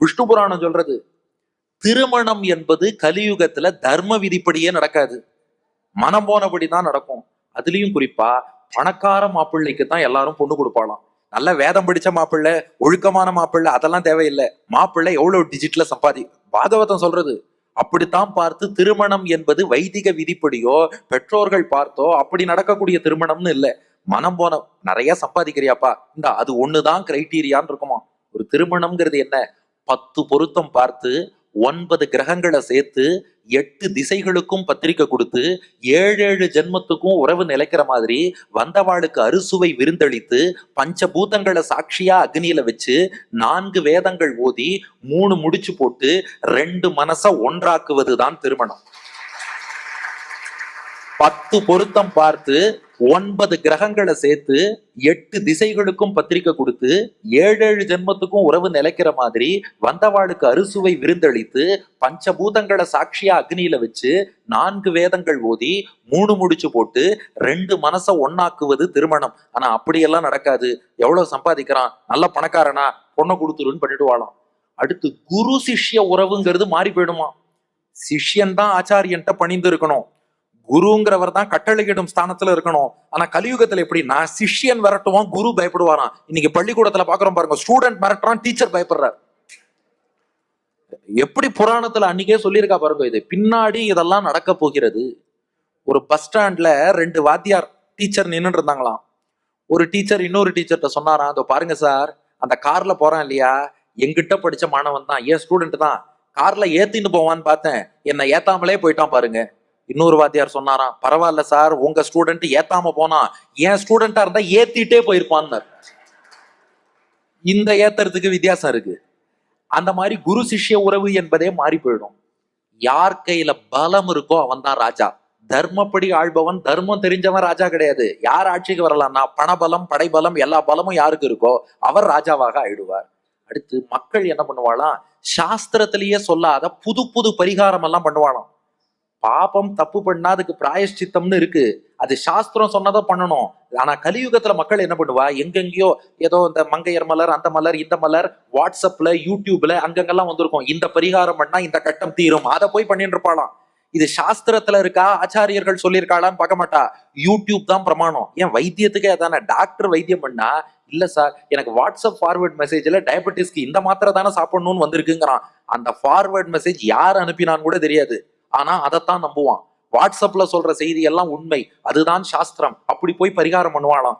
விஷ்ணு புராணம் சொல்றது திருமணம் என்பது கலியுகத்துல தர்ம விதிப்படியே நடக்காது. மனம் போனபடி தான் நடக்கும். அதுலயும் குறிப்பா பணக்கார மாப்பிள்ளைக்கு தான் எல்லாரும் பொண்ணு கொடுப்பாளாம். நல்ல வேதம் படிச்ச மாப்பிள்ளை ஒழுக்கமான மாப்பிள்ளை அதெல்லாம் தேவையில்லை. மாப்பிள்ளை எவ்வளவு டிஜிட்ல சம்பாதி பாகவதம் சொல்றது. அப்படித்தான் பார்த்து திருமணம் என்பது வைதிக விதிப்படியோ பெற்றோர்கள் பார்த்தோ அப்படி நடக்கக்கூடிய திருமணம்னு இல்லை. மனம் போன நிறைய சம்பாதிக்கிறியாப்பா. இந்த அது ஒண்ணுதான் கிரைட்டீரியான்னு இருக்குமா ஒரு திருமணம்ங்கிறது என்ன? பத்து பொருத்தம் பார்த்து ஒன்பது கிரகங்களை சேர்த்து எட்டு திசைகளுக்கும் பத்திரிக்கை கொடுத்து ஏழு ஏழு ஜென்மத்துக்கும் உறவு நிலைக்கிற மாதிரி வந்தவாளுக்கு அறுசுவை விருந்தளித்து பஞ்சபூதங்களை சாட்சியா அக்னியில வச்சு நான்கு வேதங்கள் ஓதி மூணு முடிச்சு போட்டு ரெண்டு மனச ஒன்றாக்குவதுதான் திருமணம். பத்து பொருத்தம் பார்த்து ஒன்பது கிரகங்களை சேர்த்து எட்டு திசைகளுக்கும் பத்திரிக்கை கொடுத்து ஏழு ஏழு ஜென்மத்துக்கும் உறவு நிலைக்கிற மாதிரி வந்தவாளுக்கு அறுசுவை விருந்தளித்து பஞ்சபூதங்களை சாட்சியா அக்னியில வச்சு நான்கு வேதங்கள் ஓதி மூணு முடிச்சு போட்டு ரெண்டு மனசை ஒன்னாக்குவது திருமணம். ஆனா அப்படியெல்லாம் நடக்காது. எவ்வளவு சம்பாதிக்கிறான்? நல்ல பணக்காரனா? பொண்ணை கொடுத்துருன்னு பண்ணிட்டு வாழாம் அடுத்து குரு சிஷ்ய உறவுங்கிறது மாறி போயிடுமா சிஷ்யன் தான் ஆச்சாரியன்ட்ட பணிந்து இருக்கணும் குருங்கிறவர் தான் கட்டளையிடும் ஸ்தானத்துல இருக்கணும். ஆனா கலியுகத்துல எப்படி? நான் சிஷ்யன் விரட்டுவான் குரு பயப்படுவாராம். இன்னைக்கு பள்ளிக்கூடத்துல பாக்குறோம் பாருங்க ஸ்டூடெண்ட் மிரட்டுறான் டீச்சர் பயப்படுறார். எப்படி புராணத்துல அன்னைக்கே சொல்லியிருக்கா பாருங்க இது பின்னாடி இதெல்லாம் நடக்க போகிறது. ஒரு பஸ் ஸ்டாண்ட்ல ரெண்டு வாத்தியார் டீச்சர் நின்னுட்டு இருந்தாங்களாம். ஒரு டீச்சர் இன்னொரு டீச்சர்கிட்ட சொன்னாராம் அதோ பாருங்க சார் அந்த கார்ல போறான் இல்லையா? எங்கிட்ட படிச்ச மாணவன் தான் ஏன் ஸ்டூடெண்ட் தான். கார்ல ஏத்தின்னு போவான்னு பார்த்தேன். என்னை ஏத்தாமலே போயிட்டான் பாருங்க. இன்னொரு வாத்தியார் சொன்னாராம் பரவாயில்ல சார் உங்க ஸ்டூடெண்ட் ஏத்தாம போனா என் ஸ்டூடெண்டா இருந்தா ஏத்திட்டே போயிருப்பான்னு இந்த ஏத்துறதுக்கு வித்தியாசம் இருக்கு. அந்த மாதிரி குரு சிஷ்ய உறவு என்பதே மாறி போயிடும். யார் கையில பலம் இருக்கோ அவன் தான் ராஜா. தர்மப்படி ஆள்பவன் தர்மம் தெரிஞ்சவன் ராஜா கிடையாது. யார் ஆட்சிக்கு வரலாம்னா பணபலம் படைபலம் எல்லா பலமும் யாருக்கு இருக்கோ அவர் ராஜாவாக ஆயிடுவார். அடுத்து மக்கள் என்ன பண்ணுவாளாம் சாஸ்திரத்திலேயே சொல்லாத புது புது பரிகாரம் எல்லாம் பண்ணுவாளாம். பாபம் தப்பு பண்ணா அதுக்கு பிராயஷ்சித்தம்னு இருக்கு. அது சாஸ்திரம் சொன்னதை பண்ணணும். ஆனா கலியுகத்துல மக்கள் என்ன பண்ணுவா? எங்கெங்கயோ ஏதோ இந்த மங்கையர் மலர் அந்த மலர் இந்த மலர் வாட்ஸ்அப்ல யூடியூப்ல அங்கங்கெல்லாம் வந்திருக்கும். இந்த பரிகாரம் பண்ணா இந்த கட்டம் தீரும். அதை போய் பண்ணிட்டு இருப்பாளாம். இது சாஸ்திரத்துல இருக்கா? ஆச்சாரியர்கள் சொல்லியிருக்காளான்னு பார்க்க மாட்டா. யூடியூப் தான் பிரமாணம். ஏன் வைத்தியத்துக்கே அதானே? டாக்டர் வைத்தியம் பண்ணா இல்ல சார் எனக்கு வாட்ஸ்அப் ஃபார்வர்ட் மெசேஜ்ல டயபெட்டிஸ்க்கு இந்த மாத்திரை தானே சாப்பிடணும்னு வந்திருக்குங்கிறான். அந்த ஃபார்வர்ட் மெசேஜ் யார் அனுப்பினான்னு கூட தெரியாது. ஆனா அதைத்தான் நம்புவான். வாட்ஸ்அப்ல சொல்ற செய்தி எல்லாம் உண்மை. அதுதான் சாஸ்திரம். அப்படி போய் பரிகாரம் பண்ணுவாளாம்.